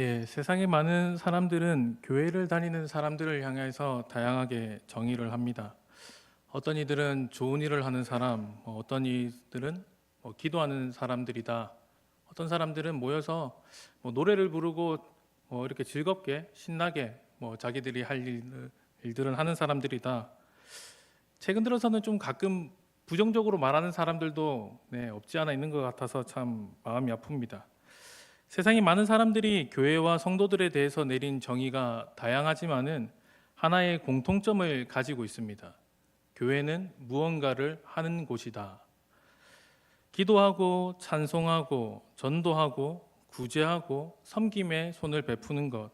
예, 세상에 많은 사람들은 교회를 다니는 사람들을 향해서 다양하게 정의를 합니다. 어떤 이들은 좋은 일을 하는 사람, 뭐 어떤 이들은 뭐 기도하는 사람들이다. 어떤 사람들은 모여서 뭐 노래를 부르고 뭐 이렇게 즐겁게 신나게 뭐 자기들이 할 일, 일들은 하는 사람들이다. 최근 들어서는 좀 가끔 부정적으로 말하는 사람들도 네, 없지 않아 있는 것 같아서 참 마음이 아픕니다. 세상에 많은 사람들이 교회와 성도들에 대해서 내린 정의가 다양하지만은 하나의 공통점을 가지고 있습니다. 교회는 무언가를 하는 곳이다. 기도하고 찬송하고 전도하고 구제하고 섬김에 손을 베푸는 것.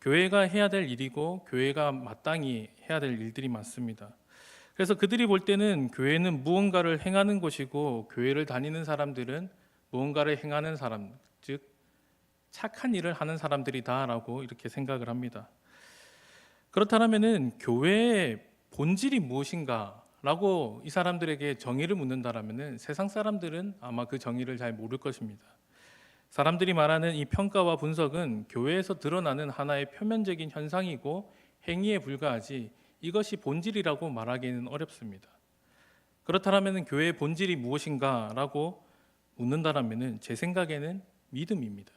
교회가 해야 될 일이고 교회가 마땅히 해야 될 일들이 많습니다. 그래서 그들이 볼 때는 교회는 무언가를 행하는 곳이고 교회를 다니는 사람들은 무언가를 행하는 사람, 즉 착한 일을 하는 사람들이다라고 이렇게 생각을 합니다. 그렇다면은 교회의 본질이 무엇인가라고 이 사람들에게 정의를 묻는다라면은 세상 사람들은 아마 그 정의를 잘 모를 것입니다. 사람들이 말하는 이 평가와 분석은 교회에서 드러나는 하나의 표면적인 현상이고 행위에 불과하지 이것이 본질이라고 말하기는 어렵습니다. 그렇다면 교회의 본질이 무엇인가라고 묻는다라면은 제 생각에는 믿음입니다.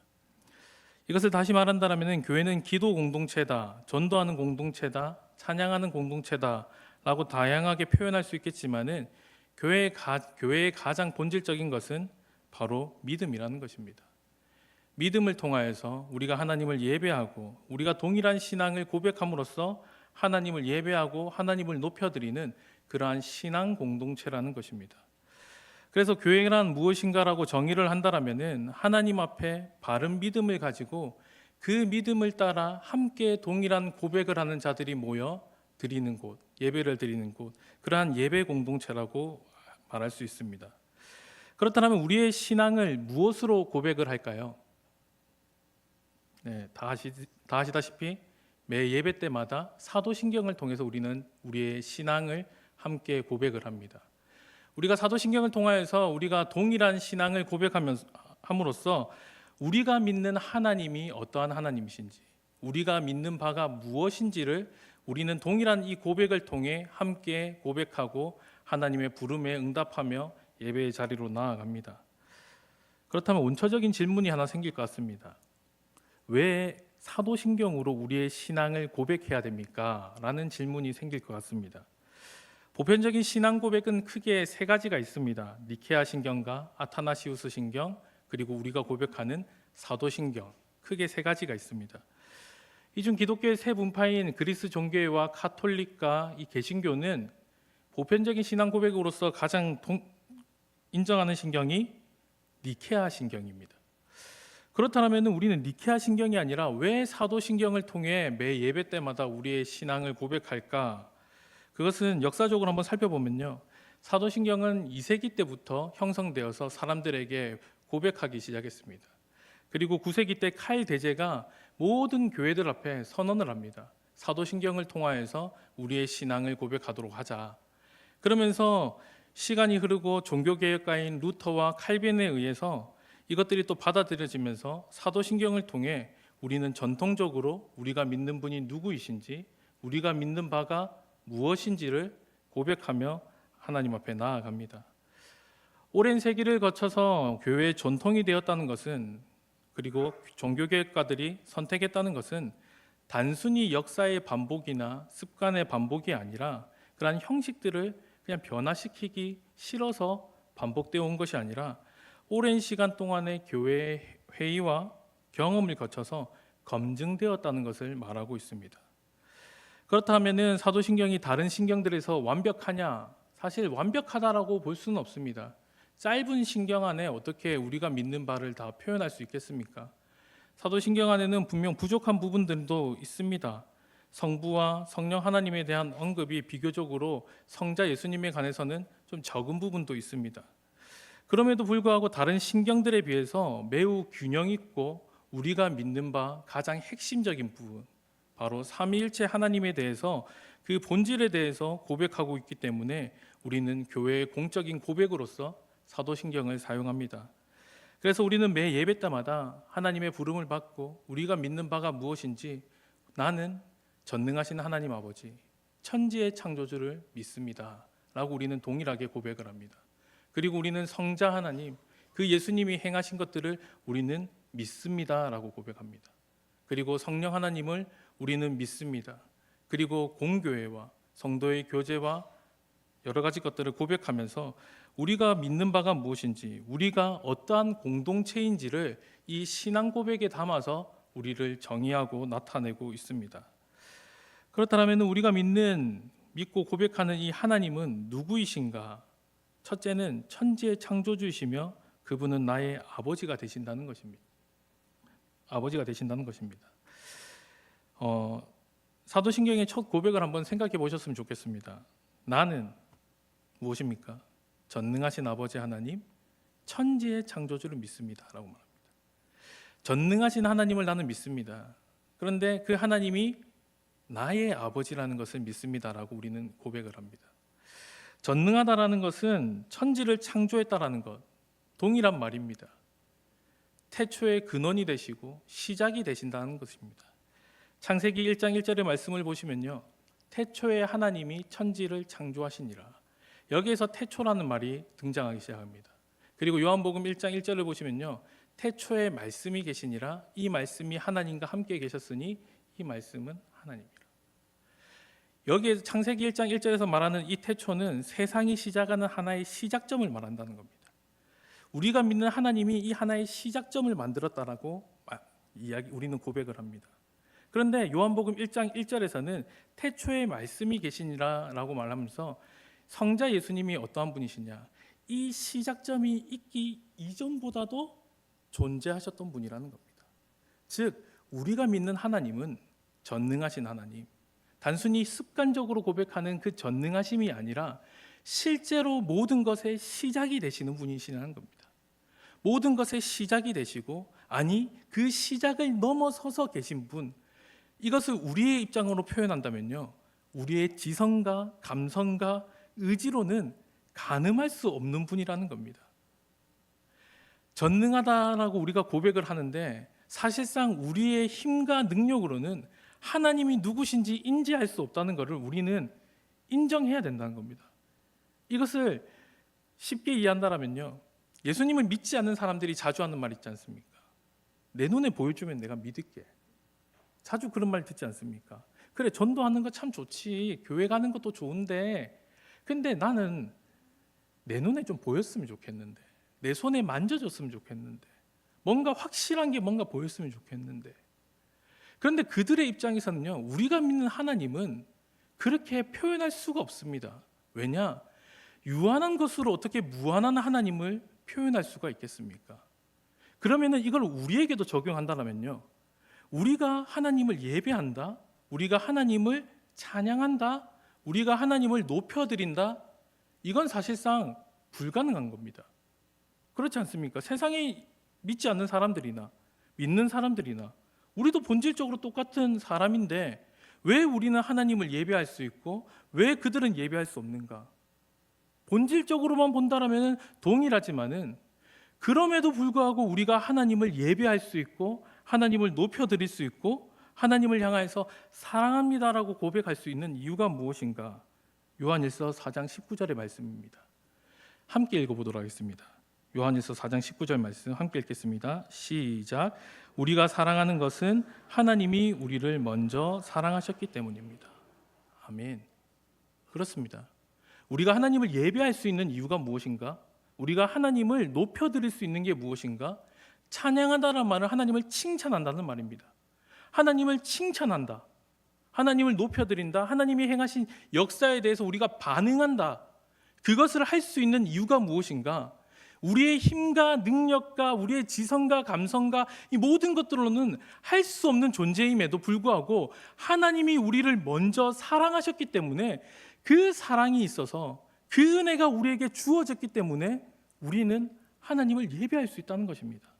이것을 다시 말한다라면은 교회는 기도 공동체다, 전도하는 공동체다, 찬양하는 공동체다라고 다양하게 표현할 수 있겠지만은 교회의, 가, 교회의 가장 본질적인 것은 바로 믿음이라는 것입니다. 믿음을 통하여서 우리가 하나님을 예배하고 우리가 동일한 신앙을 고백함으로써 하나님을 예배하고 하나님을 높여드리는 그러한 신앙 공동체라는 것입니다. 그래서 교회란 무엇인가라고 정의를 한다라면은 하나님 앞에 바른 믿음을 가지고 그 믿음을 따라 함께 동일한 고백을 하는 자들이 모여 드리는 곳, 예배를 드리는 곳, 그러한 예배 공동체라고 말할 수 있습니다. 그렇다면 우리의 신앙을 무엇으로 고백을 할까요? 네, 다, 아시, 다 아시다시피 매 예배 때마다 사도신경을 통해서 우리는 우리의 신앙을 함께 고백을 합니다. 우리가 사도신경을 통하여서 우리가 동일한 신앙을 고백하면서 함으로써 우리가 믿는 하나님이 어떠한 하나님이신지, 우리가 믿는 바가 무엇인지를 우리는 동일한 이 고백을 통해 함께 고백하고 하나님의 부름에 응답하며 예배의 자리로 나아갑니다. 그렇다면 원초적인 질문이 하나 생길 것 같습니다. 왜 사도신경으로 우리의 신앙을 고백해야 됩니까? 라는 질문이 생길 것 같습니다. 보편적인 신앙 고백은 크게 세 가지가 있습니다. 니케아 신경과 아타나시우스 신경 그리고 우리가 고백하는 사도 신경 크게 세 가지가 있습니다. 이 중 기독교의 세 분파인 그리스 종교회와 카톨릭과 이 개신교는 보편적인 신앙 고백으로서 가장 동, 인정하는 신경이 니케아 신경입니다. 그렇다면 우리는 니케아 신경이 아니라 왜 사도 신경을 통해 매 예배 때마다 우리의 신앙을 고백할까? 그것은 역사적으로 한번 살펴보면요. 사도 신경은 2세기 때부터 형성되어서 사람들에게 고백하기 시작했습니다. 그리고 9세기 때칼 대제가 모든 교회들 앞에 선언을 합니다. 사도 신경을 통하여서 우리의 신앙을 고백하도록 하자. 그러면서 시간이 흐르고 종교 개혁가인 루터와 칼빈에 의해서 이것들이 또 받아들여지면서 사도신경을 통해 우리는 전통적으로 우리가 믿는 분이 누구이신지 우리가 믿는 바가 무엇인지를 고백하며 하나님 앞에 나아갑니다. 오랜 세기를 거쳐서 교회의 전통이 되었다는 것은 그리고 종교개혁가들이 선택했다는 것은 단순히 역사의 반복이나 습관의 반복이 아니라 그러한 형식들을 그냥 변화시키기 싫어서 반복되어 온 것이 아니라 오랜 시간 동안의 교회 회의와 경험을 거쳐서 검증되었다는 것을 말하고 있습니다. 그렇다면은 사도신경이 다른 신경들에서 완벽하냐? 사실 완벽하다라고 볼 수는 없습니다. 짧은 신경 안에 어떻게 우리가 믿는 바를 다 표현할 수 있겠습니까? 사도신경 안에는 분명 부족한 부분들도 있습니다. 성부와 성령 하나님에 대한 언급이 비교적으로 성자 예수님에 관해서는 좀 적은 부분도 있습니다. 그럼에도 불구하고 다른 신경들에 비해서 매우 균형 있고 우리가 믿는 바 가장 핵심적인 부분 바로 삼위일체 하나님에 대해서 그 본질에 대해서 고백하고 있기 때문에 우리는 교회의 공적인 고백으로서 사도신경을 사용합니다. 그래서 우리는 매 예배 때마다 하나님의 부름을 받고 우리가 믿는 바가 무엇인지 나는 전능하신 하나님 아버지 천지의 창조주를 믿습니다 라고 우리는 동일하게 고백을 합니다. 그리고 우리는 성자 하나님 그 예수님이 행하신 것들을 우리는 믿습니다 라고 고백합니다. 그리고 성령 하나님을 우리는 믿습니다. 그리고 공교회와 성도의 교제와 여러 가지 것들을 고백하면서 우리가 믿는 바가 무엇인지, 우리가 어떠한 공동체인지를 이 신앙 고백에 담아서 우리를 정의하고 나타내고 있습니다. 그렇다면 우리가 믿는 믿고 고백하는 이 하나님은 누구이신가? 첫째는 천지의 창조주이시며 그분은 나의 아버지가 되신다는 것입니다. 아버지가 되신다는 것입니다. 어, 사도신경의 첫 고백을 한번 생각해 보셨으면 좋겠습니다. 나는 무엇입니까? 전능하신 아버지 하나님, 천지의 창조주를 믿습니다라고 말합니다. 전능하신 하나님을 나는 믿습니다. 그런데 그 하나님이 나의 아버지라는 것을 믿습니다라고 우리는 고백을 합니다. 전능하다라는 것은 천지를 창조했다라는 것 동일한 말입니다. 태초의 근원이 되시고 시작이 되신다는 것입니다. 창세기 1장 1절의 말씀을 보시면요. 태초에 하나님이 천지를 창조하시니라. 여기에서 태초라는 말이 등장하기 시작합니다. 그리고 요한복음 1장 1절을 보시면요. 태초에 말씀이 계시니라 이 말씀이 하나님과 함께 계셨으니 이 말씀은 하나님이라. 여기에 창세기 1장 1절에서 말하는 이 태초는 세상이 시작하는 하나의 시작점을 말한다는 겁니다. 우리가 믿는 하나님이 이 하나의 시작점을 만들었다라고 이야기 우리는 고백을 합니다. 그런데 요한복음 1장 1절에서는 태초에 말씀이 계시니라라고 말하면서 성자 예수님이 어떠한 분이시냐? 이 시작점이 있기 이전보다도 존재하셨던 분이라는 겁니다. 즉 우리가 믿는 하나님은 전능하신 하나님, 단순히 습관적으로 고백하는 그 전능하심이 아니라 실제로 모든 것의 시작이 되시는 분이시라는 겁니다. 모든 것의 시작이 되시고 아니 그 시작을 넘어서서 계신 분 이것을 우리의 입장으로 표현한다면요. 우리의 지성과 감성과 의지로는 가늠할 수 없는 분이라는 겁니다. 전능하다라고 우리가 고백을 하는데 사실상 우리의 힘과 능력으로는 하나님이 누구신지 인지할 수 없다는 것을 우리는 인정해야 된다는 겁니다. 이것을 쉽게 이해한다면요. 예수님을 믿지 않는 사람들이 자주 하는 말 있지 않습니까? 내 눈에 보여주면 내가 믿을게. 자주 그런 말 듣지 않습니까? 그래 전도하는 거 참 좋지. 교회 가는 것도 좋은데. 근데 나는 내 눈에 좀 보였으면 좋겠는데. 내 손에 만져줬으면 좋겠는데. 뭔가 확실한 게 뭔가 보였으면 좋겠는데. 그런데 그들의 입장에서는요 우리가 믿는 하나님은 그렇게 표현할 수가 없습니다. 왜냐? 유한한 것으로 어떻게 무한한 하나님을 표현할 수가 있겠습니까? 그러면은 이걸 우리에게도 적용한다면요 우리가 하나님을 예배한다 우리가 하나님을 찬양한다 우리가 하나님을 높여드린다? 이건 사실상 불가능한 겁니다. 그렇지 않습니까? 세상에 믿지 않는 사람들이나 믿는 사람들이나 우리도 본질적으로 똑같은 사람인데 왜 우리는 하나님을 예배할 수 있고 왜 그들은 예배할 수 없는가? 본질적으로만 본다라면 동일하지만은 그럼에도 불구하고 우리가 하나님을 예배할 수 있고 하나님을 높여 드릴 수 있고 하나님을 향하여서 사랑합니다라고 고백할 수 있는 이유가 무엇인가? 요한일서 4장 19절의 말씀입니다. 함께 읽어 보도록 하겠습니다. 요한일서 4장 19절 말씀 함께 읽겠습니다. 시작. 우리가 사랑하는 것은 하나님이 우리를 먼저 사랑하셨기 때문입니다. 아멘. 그렇습니다. 우리가 하나님을 예배할 수 있는 이유가 무엇인가? 우리가 하나님을 높여 드릴 수 있는 게 무엇인가? 찬양한다는 말은 하나님을 칭찬한다는 말입니다. 하나님을 칭찬한다. 하나님을 높여드린다. 하나님이 행하신 역사에 대해서 우리가 반응한다. 그것을 할 수 있는 이유가 무엇인가? 우리의 힘과 능력과 우리의 지성과 감성과 이 모든 것들로는 할 수 없는 존재임에도 불구하고 하나님이 우리를 먼저 사랑하셨기 때문에 그 사랑이 있어서 그 은혜가 우리에게 주어졌기 때문에 우리는 하나님을 예배할 수 있다는 것입니다.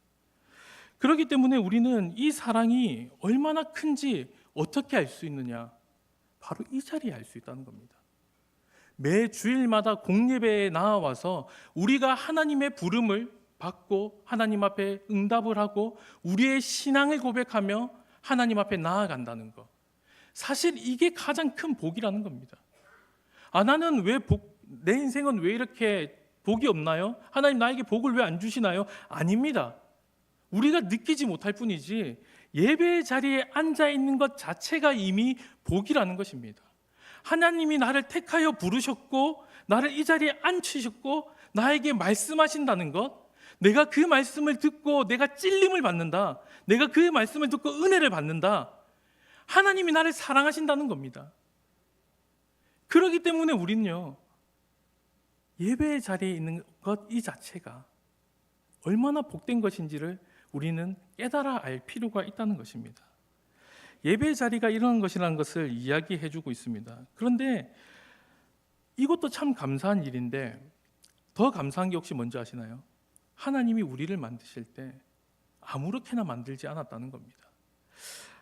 그렇기 때문에 우리는 이 사랑이 얼마나 큰지 어떻게 알 수 있느냐? 바로 이 자리에 알 수 있다는 겁니다. 매 주일마다 공예배에 나와서 우리가 하나님의 부름을 받고 하나님 앞에 응답을 하고 우리의 신앙을 고백하며 하나님 앞에 나아간다는 것. 사실 이게 가장 큰 복이라는 겁니다. 아 나는 왜 복, 내 인생은 왜 이렇게 복이 없나요? 하나님 나에게 복을 왜 안 주시나요? 아닙니다. 우리가 느끼지 못할 뿐이지 예배의 자리에 앉아 있는 것 자체가 이미 복이라는 것입니다. 하나님이 나를 택하여 부르셨고 나를 이 자리에 앉히셨고 나에게 말씀하신다는 것 내가 그 말씀을 듣고 내가 찔림을 받는다. 내가 그 말씀을 듣고 은혜를 받는다. 하나님이 나를 사랑하신다는 겁니다. 그렇기 때문에 우리는요. 예배의 자리에 있는 것 이 자체가 얼마나 복된 것인지를 우리는 깨달아 알 필요가 있다는 것입니다. 예배의 자리가 이런 것이라는 것을 이야기해 주고 있습니다. 그런데 이것도 참 감사한 일인데 더 감사한 게 혹시 뭔지 아시나요? 하나님이 우리를 만드실 때 아무렇게나 만들지 않았다는 겁니다.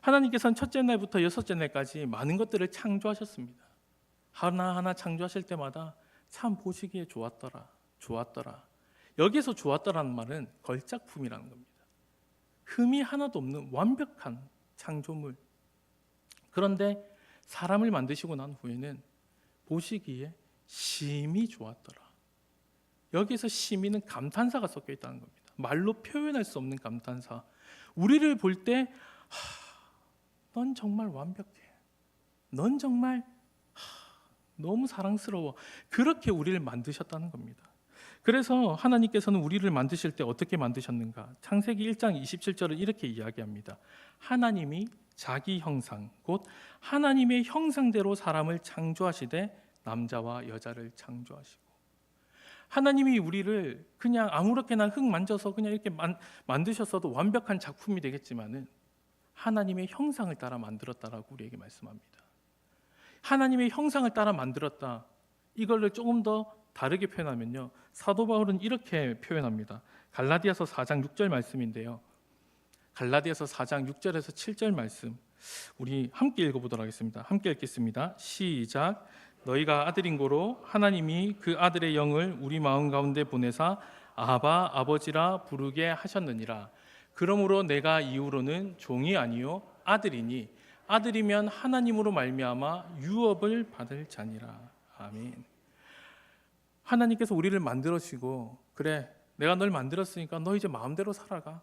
하나님께서는 첫째 날부터 여섯째 날까지 많은 것들을 창조하셨습니다. 하나하나 창조하실 때마다 참 보시기에 좋았더라, 좋았더라. 여기서 좋았더라는 말은 걸작품이라는 겁니다. 흠이 하나도 없는 완벽한 창조물. 그런데 사람을 만드시고 난 후에는 보시기에 심히 좋았더라. 여기서 심히는 감탄사가 섞여 있다는 겁니다. 말로 표현할 수 없는 감탄사. 우리를 볼 때, 넌 정말 완벽해. 넌 정말 하, 너무 사랑스러워. 그렇게 우리를 만드셨다는 겁니다. 그래서 하나님께서는 우리를 만드실 때 어떻게 만드셨는가? 창세기 1장 27절은 이렇게 이야기합니다. 하나님이 자기 형상, 곧 하나님의 형상대로 사람을 창조하시되 남자와 여자를 창조하시고 하나님이 우리를 그냥 아무렇게나 흙 만져서 그냥 이렇게 만, 만드셨어도 완벽한 작품이 되겠지만은 하나님의 형상을 따라 만들었다라고 우리에게 말씀합니다. 하나님의 형상을 따라 만들었다. 이걸를 조금 더 다르게 표현하면요. 사도 바울은 이렇게 표현합니다. 갈라디아서 4장 6절 말씀인데요. 갈라디아서 4장 6절에서 7절 말씀 우리 함께 읽어 보도록 하겠습니다. 함께 읽겠습니다. 시작. 너희가 아들인 고로 하나님이 그 아들의 영을 우리 마음 가운데 보내사 아바 아버지라 부르게 하셨느니라. 그러므로 내가 이후로는 종이 아니요 아들이니 아들이면 하나님으로 말미암아 유업을 받을 자니라. 아멘. 하나님께서 우리를 만들어시고 그래 내가 널 만들었으니까 너 이제 마음대로 살아가.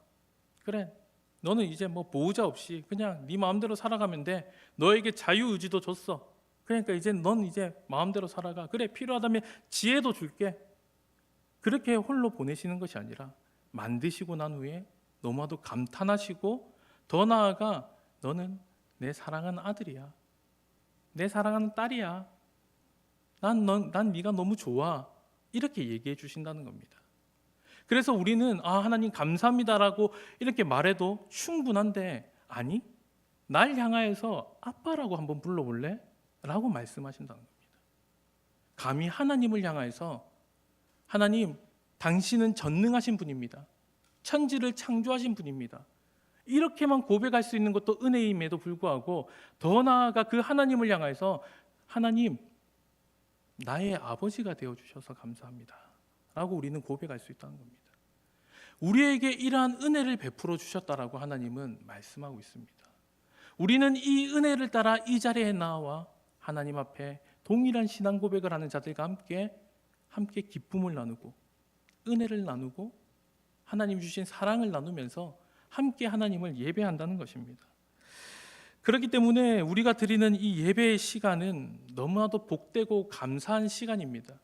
그래 너는 이제 뭐 보호자 없이 그냥 네 마음대로 살아가면 돼. 너에게 자유 의지도 줬어. 그러니까 이제 넌 이제 마음대로 살아가. 그래 필요하다면 지혜도 줄게. 그렇게 홀로 보내시는 것이 아니라 만드시고 난 후에 너무나도 감탄하시고 더 나아가 너는 내 사랑하는 아들이야. 내 사랑하는 딸이야. 난, 넌, 난 네가 너무 좋아. 이렇게 얘기해 주신다는 겁니다. 그래서 우리는 아 하나님 감사합니다라고 이렇게 말해도 충분한데 아니 날 향하여서 아빠라고 한번 불러볼래? 라고 말씀하신다는 겁니다. 감히 하나님을 향하여서 하나님 당신은 전능하신 분입니다. 천지를 창조하신 분입니다. 이렇게만 고백할 수 있는 것도 은혜임에도 불구하고 더 나아가 그 하나님을 향해서 하나님 나의 아버지가 되어 주셔서 감사합니다. 라고 우리는 고백할 수 있다는 겁니다. 우리에게 이러한 은혜를 베풀어 주셨다라고 하나님은 말씀하고 있습니다. 우리는 이 은혜를 따라 이 자리에 나와 하나님 앞에 동일한 신앙 고백을 하는 자들과 함께 함께 기쁨을 나누고 은혜를 나누고 하나님 주신 사랑을 나누면서 함께 하나님을 예배한다는 것입니다. 그렇기 때문에 우리가 드리는 이 예배의 시간은 너무나도 복되고 감사한 시간입니다.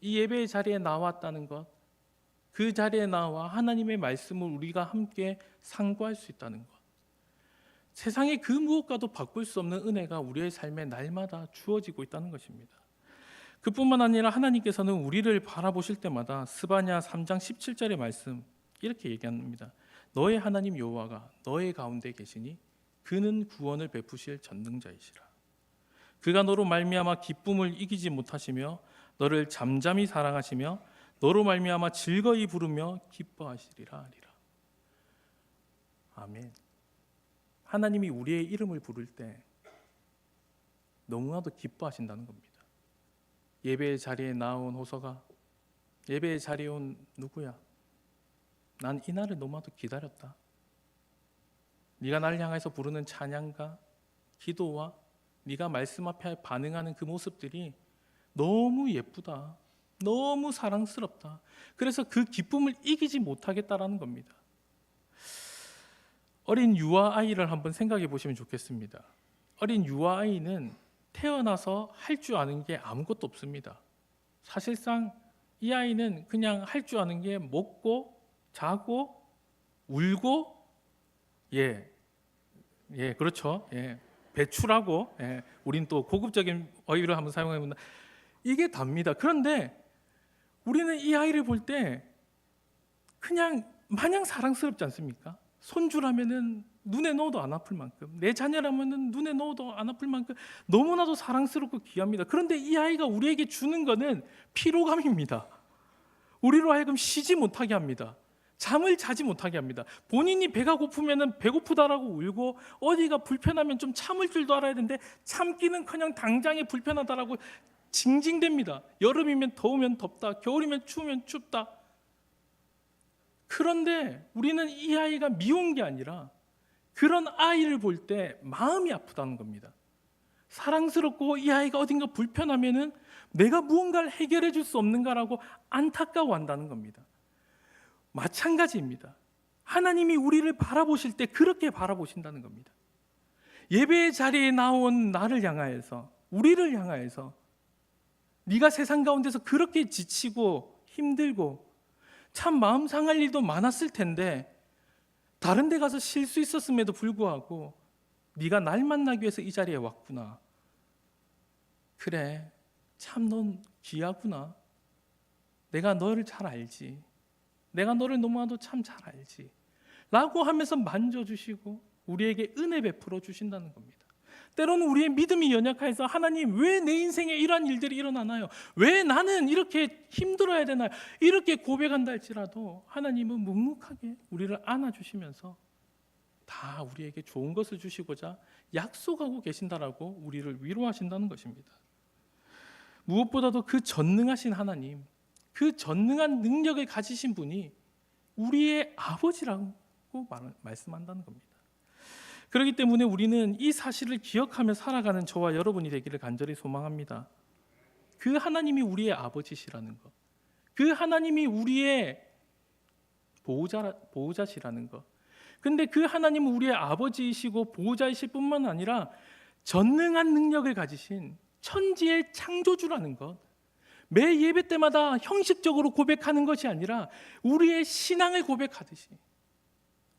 이 예배의 자리에 나왔다는 것, 그 자리에 나와 하나님의 말씀을 우리가 함께 상고할 수 있다는 것. 세상의 그 무엇과도 바꿀 수 없는 은혜가 우리의 삶에 날마다 주어지고 있다는 것입니다. 그뿐만 아니라 하나님께서는 우리를 바라보실 때마다 스바냐 3장 17절의 말씀 이렇게 얘기합니다. 너의 하나님 여호와가 너의 가운데 계시니 그는 구원을 베푸실 전능자이시라. 그가 너로 말미암아 기쁨을 이기지 못하시며 너를 잠잠히 사랑하시며 너로 말미암아 즐거이 부르며 기뻐하시리라 하리라. 아멘. 하나님이 우리의 이름을 부를 때 너무나도 기뻐하신다는 겁니다. 예배의 자리에 나온 호서가 예배의 자리에 온 누구야? 난 이 날을 너무나도 기다렸다. 네가 나를 향해서 부르는 찬양과 기도와 네가 말씀 앞에 반응하는 그 모습들이 너무 예쁘다. 너무 사랑스럽다. 그래서 그 기쁨을 이기지 못하겠다라는 겁니다. 어린 유아 아이를 한번 생각해 보시면 좋겠습니다. 어린 유아 아이는 태어나서 할 줄 아는 게 아무것도 없습니다. 사실상 이 아이는 그냥 할 줄 아는 게 먹고 자고 울고 예. 예, 그렇죠. 예. 배출하고 예. 우린 또 고급적인 어휘를 한번 사용해 본다. 이게 답니다. 그런데 우리는 이 아이를 볼 때 그냥 마냥 사랑스럽지 않습니까? 손주라면은 눈에 넣어도 안 아플 만큼 내 자녀라면은 눈에 넣어도 안 아플 만큼 너무나도 사랑스럽고 귀합니다. 그런데 이 아이가 우리에게 주는 거는 피로감입니다. 우리로 하여금 쉬지 못하게 합니다. 잠을 자지 못하게 합니다. 본인이 배가 고프면은 배고프다라고 울고 어디가 불편하면 좀 참을 줄도 알아야 되는데 참기는커녕 당장에 불편하다라고 징징댑니다. 여름이면 더우면 덥다, 겨울이면 추우면 춥다. 그런데 우리는 이 아이가 미운 게 아니라 그런 아이를 볼 때 마음이 아프다는 겁니다. 사랑스럽고 이 아이가 어딘가 불편하면은 내가 무언가를 해결해 줄 수 없는가라고 안타까워한다는 겁니다. 마찬가지입니다. 하나님이 우리를 바라보실 때 그렇게 바라보신다는 겁니다. 예배의 자리에 나온 나를 향하여서 우리를 향하여서 네가 세상 가운데서 그렇게 지치고 힘들고 참 마음 상할 일도 많았을 텐데 다른 데 가서 쉴 수 있었음에도 불구하고 네가 날 만나기 위해서 이 자리에 왔구나. 그래. 참 넌 귀하구나. 내가 너를 잘 알지. 내가 너를 너무나도 참 잘 알지. 라고 하면서 만져주시고 우리에게 은혜 베풀어 주신다는 겁니다. 때로는 우리의 믿음이 연약해서 하나님 왜 내 인생에 이러한 일들이 일어나나요? 왜 나는 이렇게 힘들어야 되나요? 이렇게 고백한다 할지라도 하나님은 묵묵하게 우리를 안아주시면서 다 우리에게 좋은 것을 주시고자 약속하고 계신다라고 우리를 위로하신다는 것입니다. 무엇보다도 그 전능하신 하나님, 그 전능한 능력을 가지신 분이 우리의 아버지라고 말- 말씀한다는 겁니다. 그렇기 때문에 우리는 이 사실을 기억하며 살아가는 저와 여러분이 되기를 간절히 소망합니다. 그 하나님이 우리의 아버지시라는 것, 그 하나님이 우리의 보호자 보호자시라는 것. 근데 그 하나님은 우리의 아버지이시고 보호자이실 뿐만 아니라 전능한 능력을 가지신 천지의 창조주라는 것. 매 예배 때마다 형식적으로 고백하는 것이 아니라 우리의 신앙을 고백하듯이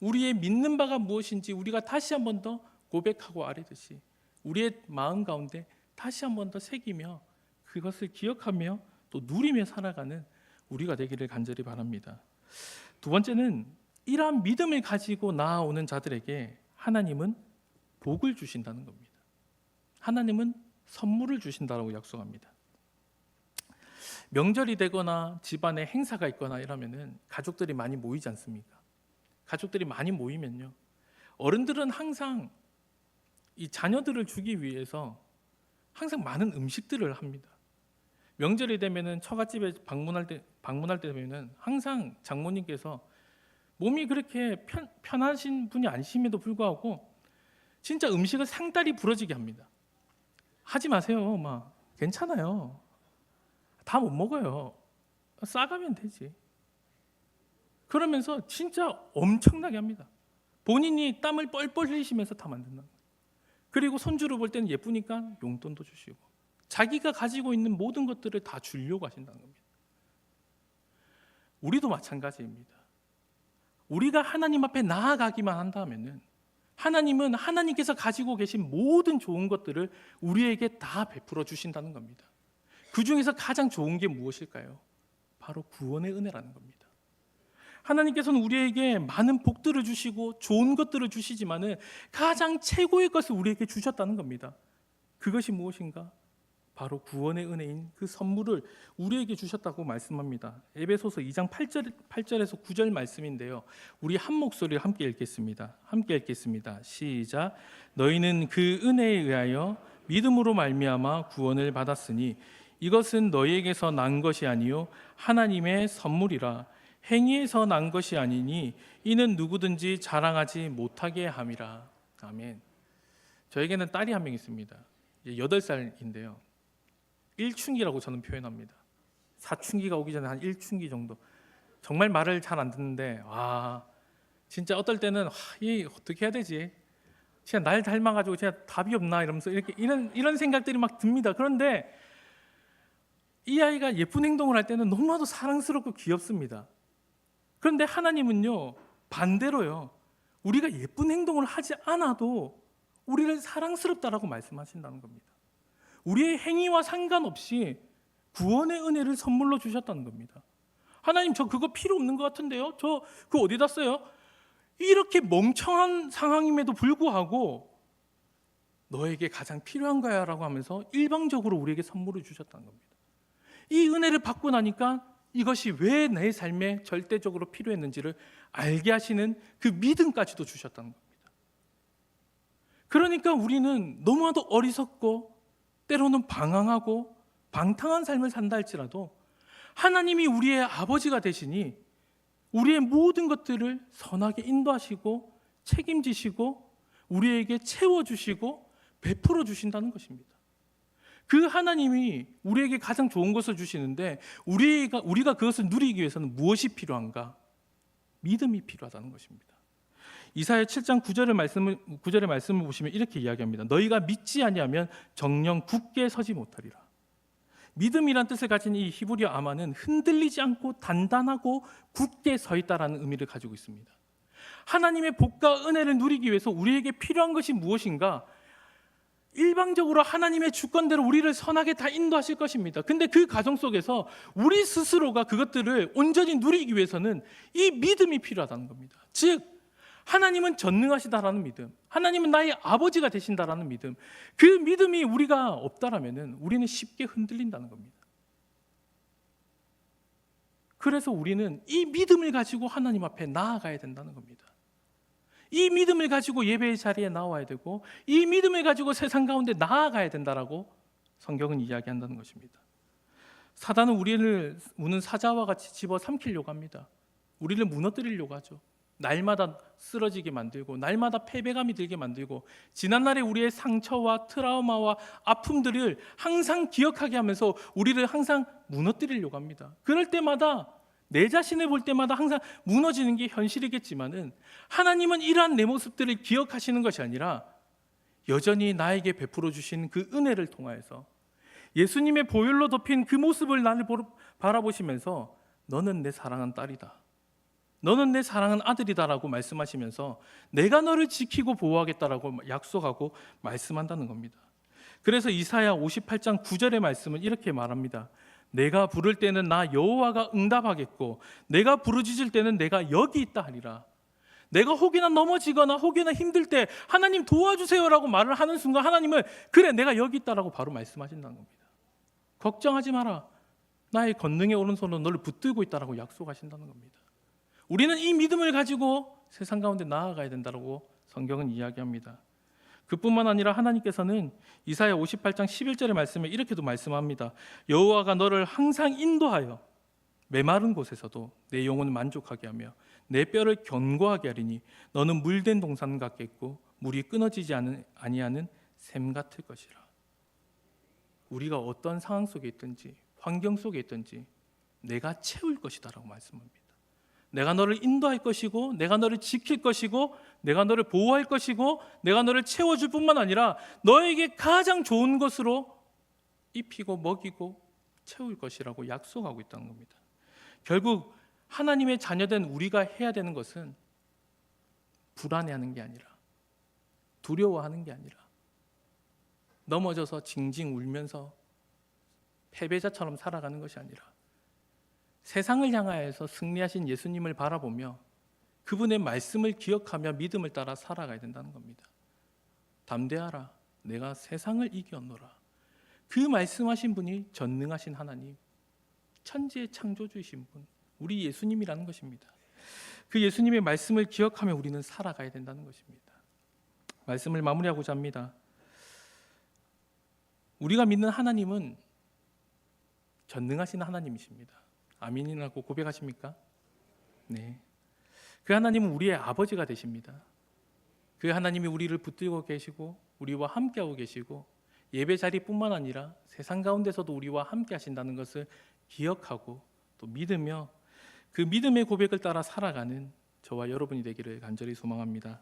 우리의 믿는 바가 무엇인지 우리가 다시 한 번 더 고백하고 아뢰듯이 우리의 마음 가운데 다시 한 번 더 새기며 그것을 기억하며 또 누리며 살아가는 우리가 되기를 간절히 바랍니다. 두 번째는 이러한 믿음을 가지고 나아오는 자들에게 하나님은 복을 주신다는 겁니다. 하나님은 선물을 주신다라고 약속합니다. 명절이 되거나 집안에 행사가 있거나 이러면은 가족들이 많이 모이지 않습니까? 가족들이 많이 모이면요. 어른들은 항상 이 자녀들을 주기 위해서 항상 많은 음식들을 합니다. 명절이 되면은 처갓집에 방문할 때 방문할 때 되면은 항상 장모님께서 몸이 그렇게 편, 편하신 분이 아니심에도 불구하고 진짜 음식을 상다리 부러지게 합니다. 하지 마세요, 막 괜찮아요. 다 못 먹어요. 싸가면 되지. 그러면서 진짜 엄청나게 합니다. 본인이 땀을 뻘뻘 흘리시면서 다 만든다. 그리고 손주를 볼 때는 예쁘니까 용돈도 주시고 자기가 가지고 있는 모든 것들을 다 주려고 하신다는 겁니다. 우리도 마찬가지입니다. 우리가 하나님 앞에 나아가기만 한다면은 하나님은 하나님께서 가지고 계신 모든 좋은 것들을 우리에게 다 베풀어 주신다는 겁니다. 그 중에서 가장 좋은 게 무엇일까요? 바로 구원의 은혜라는 겁니다. 하나님께서는 우리에게 많은 복들을 주시고 좋은 것들을 주시지만은 가장 최고의 것을 우리에게 주셨다는 겁니다. 그것이 무엇인가? 바로 구원의 은혜인 그 선물을 우리에게 주셨다고 말씀합니다. 에베소서 2장 8절 8절에서 9절 말씀인데요. 우리 한 목소리를 함께 읽겠습니다. 함께 읽겠습니다. 시작. 너희는 그 은혜에 의하여 믿음으로 말미암아 구원을 받았으니 이것은 너희에게서 난 것이 아니요 하나님의 선물이라 행위에서 난 것이 아니니 이는 누구든지 자랑하지 못하게 함이라. 아멘. 저에게는 딸이 한 명 있습니다. 이제 여덟 살인데요. 일춘기라고 저는 표현합니다. 사춘기가 오기 전에 한 일춘기 정도. 정말 말을 잘 안 듣는데 와 진짜 어떨 때는 와, 이 어떻게 해야 되지? 진짜 날 닮아가지고 진짜 답이 없나 이러면서 이렇게 이런 이런 생각들이 막 듭니다. 그런데 이 아이가 예쁜 행동을 할 때는 너무나도 사랑스럽고 귀엽습니다. 그런데 하나님은요 반대로요 우리가 예쁜 행동을 하지 않아도 우리를 사랑스럽다라고 말씀하신다는 겁니다. 우리의 행위와 상관없이 구원의 은혜를 선물로 주셨다는 겁니다. 하나님 저 그거 필요 없는 것 같은데요? 저 그거 어디다 써요? 이렇게 멍청한 상황임에도 불구하고 너에게 가장 필요한 거야 라고 하면서 일방적으로 우리에게 선물을 주셨다는 겁니다. 이 은혜를 받고 나니까 이것이 왜 내 삶에 절대적으로 필요했는지를 알게 하시는 그 믿음까지도 주셨다는 겁니다. 그러니까 우리는 너무나도 어리석고 때로는 방황하고 방탕한 삶을 산다 할지라도 하나님이 우리의 아버지가 되시니 우리의 모든 것들을 선하게 인도하시고 책임지시고 우리에게 채워주시고 베풀어 주신다는 것입니다. 그 하나님이 우리에게 가장 좋은 것을 주시는데 우리가 우리가 그것을 누리기 위해서는 무엇이 필요한가? 믿음이 필요하다는 것입니다. 이사야 7장 9절의 말씀을 9절의 말씀을 보시면 이렇게 이야기합니다. 너희가 믿지 아니하면 정령 굳게 서지 못하리라. 믿음이란 뜻을 가진 이 히브리어 아마는 흔들리지 않고 단단하고 굳게 서 있다라는 의미를 가지고 있습니다. 하나님의 복과 은혜를 누리기 위해서 우리에게 필요한 것이 무엇인가? 일방적으로 하나님의 주권대로 우리를 선하게 다 인도하실 것입니다. 근데 그 과정 속에서 우리 스스로가 그것들을 온전히 누리기 위해서는 이 믿음이 필요하다는 겁니다. 즉 하나님은 전능하시다라는 믿음, 하나님은 나의 아버지가 되신다라는 믿음, 그 믿음이 우리가 없다라면은 우리는 쉽게 흔들린다는 겁니다. 그래서 우리는 이 믿음을 가지고 하나님 앞에 나아가야 된다는 겁니다. 이 믿음을 가지고 예배의 자리에 나와야 되고 이 믿음을 가지고 세상 가운데 나아가야 된다라고 성경은 이야기한다는 것입니다. 사단은 우리를 우는 사자와 같이 집어 삼키려고 합니다. 우리를 무너뜨리려고 하죠. 날마다 쓰러지게 만들고 날마다 패배감이 들게 만들고 지난날의 우리의 상처와 트라우마와 아픔들을 항상 기억하게 하면서 우리를 항상 무너뜨리려고 합니다. 그럴 때마다 내 자신을 볼 때마다 항상 무너지는 게 현실이겠지만은 하나님은 이러한 내 모습들을 기억하시는 것이 아니라 여전히 나에게 베풀어 주신 그 은혜를 통하여서 예수님의 보혈로 덮인 그 모습을 나를 바라보시면서 너는 내 사랑한 딸이다. 너는 내 사랑한 아들이다라고 말씀하시면서 내가 너를 지키고 보호하겠다라고 약속하고 말씀한다는 겁니다. 그래서 이사야 58장 9절의 말씀은 이렇게 말합니다. 내가 부를 때는 나 여호와가 응답하겠고 내가 부르짖을 때는 내가 여기 있다 하리라. 내가 혹이나 넘어지거나 혹이나 힘들 때 하나님 도와주세요라고 말을 하는 순간 하나님은 그래 내가 여기 있다라고 바로 말씀하신다는 겁니다. 걱정하지 마라. 나의 권능의 오른손으로 너를 붙들고 있다라고 약속하신다는 겁니다. 우리는 이 믿음을 가지고 세상 가운데 나아가야 된다라고 성경은 이야기합니다. 그뿐만 아니라 하나님께서는 이사야 58장 11절의 말씀에 이렇게도 말씀합니다. 여호와가 너를 항상 인도하여 메마른 곳에서도 내 영혼을 만족하게 하며 내 뼈를 견고하게 하리니 너는 물된 동산 같겠고 물이 끊어지지 아니하는 샘 같을 것이라. 우리가 어떤 상황 속에 있든지 환경 속에 있든지 내가 채울 것이다라고 말씀합니다. 내가 너를 인도할 것이고 내가 너를 지킬 것이고 내가 너를 보호할 것이고 내가 너를 채워줄 뿐만 아니라 너에게 가장 좋은 것으로 입히고 먹이고 채울 것이라고 약속하고 있다는 겁니다. 결국 하나님의 자녀된 우리가 해야 되는 것은 불안해하는 게 아니라 두려워하는 게 아니라 넘어져서 징징 울면서 패배자처럼 살아가는 것이 아니라 세상을 향하여서 승리하신 예수님을 바라보며 그분의 말씀을 기억하며 믿음을 따라 살아가야 된다는 겁니다. 담대하라. 내가 세상을 이겼노라. 그 말씀하신 분이 전능하신 하나님, 천지의 창조주이신 분, 우리 예수님이라는 것입니다. 그 예수님의 말씀을 기억하며 우리는 살아가야 된다는 것입니다. 말씀을 마무리하고자 합니다. 우리가 믿는 하나님은 전능하신 하나님이십니다. 아멘이라고 고백하십니까? 네. 그 하나님은 우리의 아버지가 되십니다. 그 하나님이 우리를 붙들고 계시고 우리와 함께하고 계시고 예배 자리뿐만 아니라 세상 가운데서도 우리와 함께 하신다는 것을 기억하고 또 믿으며 그 믿음의 고백을 따라 살아가는 저와 여러분이 되기를 간절히 소망합니다.